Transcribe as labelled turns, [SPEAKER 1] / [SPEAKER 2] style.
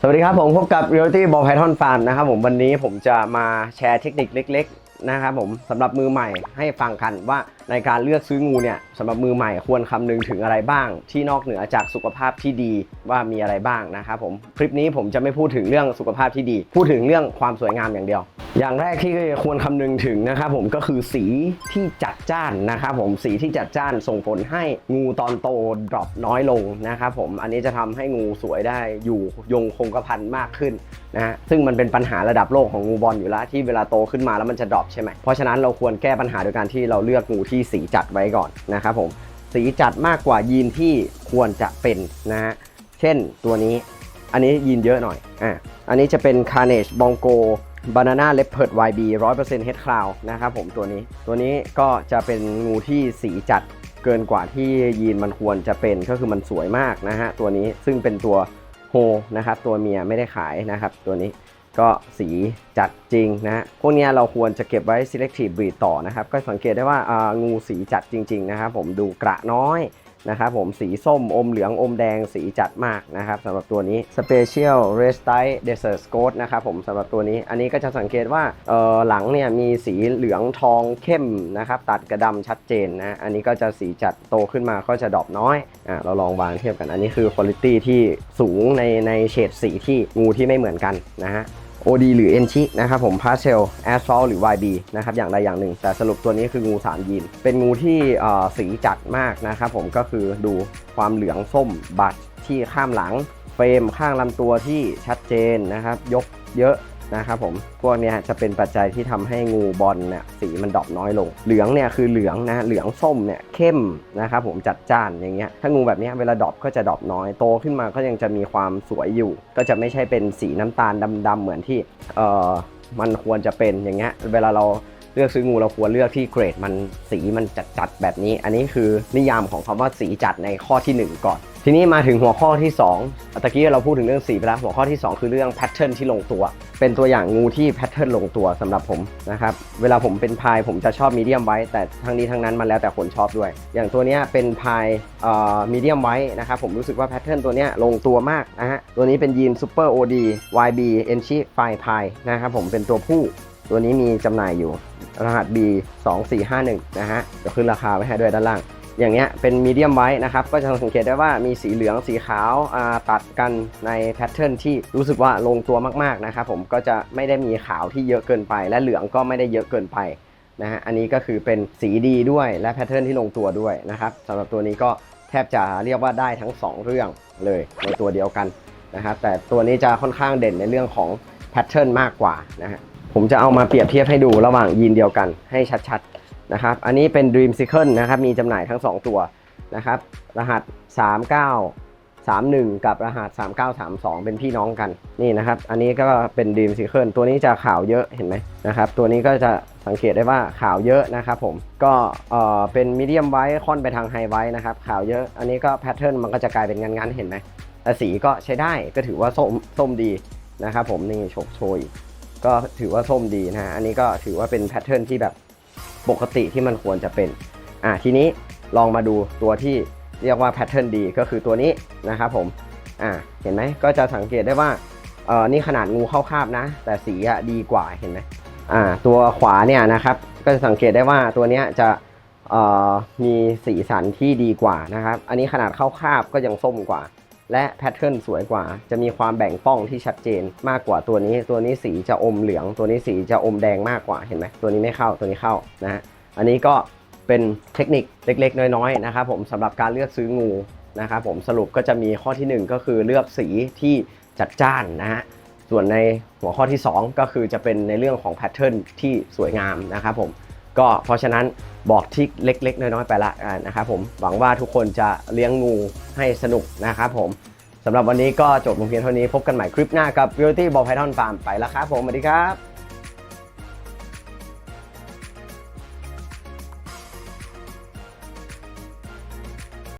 [SPEAKER 1] สวัสดีครับผมพบกับ Realty Ball Python Farm นะครับผมวันนี้ผมจะมาแชร์เทคนิคเล็ก ๆ นะครับผมสำหรับมือใหม่ให้ฟังกันว่าในการเลือกซื้องูเนี่ยสำหรับมือใหม่ควรคำนึงถึงอะไรบ้าง ที่นอกเหนือจากสุขภาพที่ดีว่ามีอะไรบ้างนะครับผมคลิปนี้ผมจะไม่พูดถึงเรื่องสุขภาพที่ดี พูดถึงเรื่องความสวยงามอย่างเดียว อย่างแรกที่ควรคำนึงถึงนะครับผมก็คือสีที่จัดจ้านนะครับผมสีที่จัดจ้านส่งผลให้งูตอนโตดรอปน้อยลงนะครับผมอันนี้จะทำให้งูสวยได้อยู่ยงคงกระพันมากขึ้นนะฮะซึ่งมันเป็นปัญหาระดับโลกของงูบอลอยู่แล้วที่เวลาโตขึ้นมาแล้วมันจะดรอปใช่ไหมเพราะฉะนั้นเราควรแก้ปัญหาโดยการที่เราเลือกงูที่สีจัดไว้ก่อนนะครับผมสีจัดมากกว่ายีนที่ควรจะเป็นนะฮะเช่นตัวนี้อันนี้ยีนเยอะหน่อยอะอันนี้จะเป็น Carnage Bongo Banana Leopard YB 100% Head Cloud นะครับผมตัวนี้ ตัวนี้ก็จะเป็นงูที่สีจัดเกินกว่าที่ยีนมันควรจะเป็นก็คือมันสวยมากนะฮะตัวนี้ซึ่งเป็นตัวโฮนะครับตัวเมียไม่ได้ขายนะครับตัวนี้ก็สีจัดจริงนะฮะพวกเนี้ยเราควรจะเก็บไว้ selective breed ต่อนะครับ ก็สังเกตได้ว่าอ่างูสีจัดจริง ๆ นะครับผมดูกระน้อย นะครับผมสีส้มอมเหลืองอมแดงสีจัดมากนะครับสำหรับตัวนี้ Special r e s t i e Desert Scott นะครับผมสำหรับตัวนี้ อันนี้ก็จะสังเกตว่าเออหลังเนี่ยมีสีเหลืองทองเข้มนะครับตัดกระดำชัดเจนนะอันนี้ก็จะสีจัดโตขึ้นมาก็จะดอปน้อยอะเราลองวางเทียบกันอันนี้คือคุณภาพที่สูงในในเฉดสีที่งูที่ไม่เหมือนกันนะฮะ OD หรือ e n c h i นะครับผม Pastel Asphalt หรือ YB นะครับอย่างใดอย่างหนึ่ง แต่สรุปตัวนี้คืองูสามยีน เป็นงูที่สีจัดมากนะครับผมก็คือดูความเหลืองส้มบัตรที่ข้ามหลัง เฟรมข้างลำตัวที่ชัดเจนนะครับ ยกเยอะ นะครับผมพวกนี้จะเป็นปัจจัยที่ทำให้งูบอลเนี่ยสีมันดรอปน้อยลง เหลืองเนี่ยคือเหลืองนะเหลืองส้มเนี่ยเข้มนะครับผมจัดจ้านอย่างเงี้ยถ้างูแบบนี้เวลาดรอปก็จะดรอปน้อยโตขึ้นมาก็ยังจะมีความสวยอยู่ ก็จะไม่ใช่เป็นสีน้ำตาลดำๆเหมือนที่เออมันควรจะเป็นอย่างเงี้ยเวลาเรา เลือกซื้องูเราควรเลือกที่เกรดมันสีมันจัดๆแบบนี้ อันนี้คือนิยามของคำว่าสีจัดในข้อทีหนึ่1 ก่อน ทีนี้มาถึงหัวข้อที่2ตะกี้เราพูดถึงเรื่องสีไปแล้วหัวข้อที่ 2 คือเรื่องแพทเทิร์นที่ลงตัว เป็นตัวอย่างงูที่แพทเทิร์นลงตัวสำหรับผมนะครับเวลาผมเป็นพายผมจะชอบมีเดียมไว้ แต่ทั้งนี้ทั้งนั้นมันแล้วแต่คนชอบด้วย อย่างตัวนี้เป็นพายเอ่อมีเดียมไว้นะครับผมรู้สึกว่าแพทเทิร์นตัวนี้ลงตัวมากนะฮะตัวนี้เป็นยีนซูเปอร์โอดี YB e n c h i ไฟพายนะครับผมเป็นตัวผู้ตัวนี้มีจำหน่ายอยู่ รหัส B 2 4 5 1นะฮะเดี๋ยวขึ้นราคาไว้ให้ด้วยด้านล่าง อย่างเงี้ยเป็นมีเดียมไว้นะครับ ก็จะสังเกตได้ว่ามีสีเหลืองสีขาวาตัดกันในแพทเทิร์นที่รู้สึกว่าลงตัวมากๆนะครับผมก็จะไม่ได้มีขาวที่เยอะเกินไป และเหลืองก็ไม่ได้เยอะเกินไปนะฮะอันนี้ก็คือเป็นสีดีด้วยและแพทเทิร์นที่ลงตัวด้วยนะครับสำหรับตัวนี้ก็แทบจะเรียกว่าได้ทั้ง 2 เรื่องเลยในตัวเดียวกันนะครับแต่ตัวนี้จะค่อนข้างเด่นในเรื่องของแพทเทิร์นมากกว่านะฮะ ผมจะเอามาเปรียบเทียบให้ดูระหว่างยีนเดียวกันให้ชัดๆนะครับ อันนี้เป็น Dream Cycle นะครับ มีจำหน่ายทั้ง 2 ตัวนะครับ รหัส 3931 กับรหัส 3932 เป็นพี่น้องกันนี่นะครับ อันนี้ก็เป็น Dream Cycle ตัวนี้จะขาวเยอะเห็นไหมนะครับ ตัวนี้ก็จะสังเกตได้ว่าขาวเยอะนะครับผมก็เอ่อเป็นมีเดียมไว้ค่อนไปทางไฮไว้นะครับขาวเยอะ อันนี้ก็แพทเทิร์นมันก็จะกลายเป็นงันๆเห็นไหมแต่สีก็ใช้ได้ก็ถือว่าส้มส้มดีนะครับผมนี่โชกโชย ก็ถือว่าส้มดีนะฮะ อันนี้ก็ถือว่าเป็นแพทเทิร์นที่แบบปกติที่มันควรจะเป็น อะทีนี้ลองมาดูตัวที่เรียกว่าแพทเทิร์นดีก็คือตัวนี้นะครับผม อะเห็นไหมก็จะสังเกตได้ว่า เออนี่ขนาดงูเข้าคาบนะ แต่สีอะดีกว่าเห็นไหมอ่าตัวขวาเนี่ยนะครับ ก็จะสังเกตได้ว่าตัวเนี้ยจะเอ่อมีสีสันที่ดีกว่านะครับ อันนี้ขนาดเข้าคาบก็ยังส้มกว่า และแพทเทิร์นสวยกว่า จะมีความแบ่งป้องที่ชัดเจนมากกว่าตัวนี้ ตัวนี้สีจะอมเหลือง ตัวนี้สีจะอมแดงมากกว่าเห็นไหมตัวนี้ไม่เข้าตัวนี้เข้านะฮะอันนี้ก็เป็นเทคนิคเล็กๆ น้อยๆนะครับผมสำหรับการเลือกซื้องูนะครับผมสรุปก็จะมีข้อทีหนึ่1 ก็คือเลือกสีที่จัดจ้านนะฮะส่วนในหัวข้อที่ 2 ก็คือจะเป็นในเรื่องของแพทเทิร์นที่สวยงามนะครับผม ก็เพราะฉะนั้นบอกทิกเล็ก ๆ น้อยๆไปละนนะครับผมหวังว่าทุกคนจะเลี้ยงงูให้สนุกนะครับผมสำหรับวันนี้ก็จบลงเพียงเท่านี้พบกันใหม่คลิปหน้ากับ Beauty Ball Python Farm ไปแล้วครับผมสวัสดีครับ